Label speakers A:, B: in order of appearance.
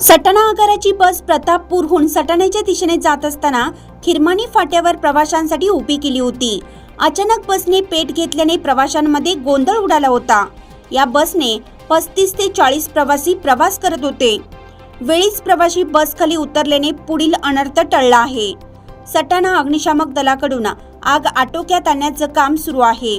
A: सटाणा आगाराची बस प्रतापपूरहून सटाण्याच्या दिशेने जात असताना खिरमानी फाट्यावर प्रवाशांसाठी उभी केली होती. अचानक बसने पेट घेतल्याने प्रवाशांमध्ये गोंधळ उडाला होता. या बसने पस्तीस ते चाळीस प्रवासी प्रवास करत होते. वेळीच प्रवासी बसखाली उतरल्याने पुढील अनर्थ टळला आहे. सटाणा अग्निशामक दलाकडून आग आटोक्यात आणण्याचं काम सुरू आहे.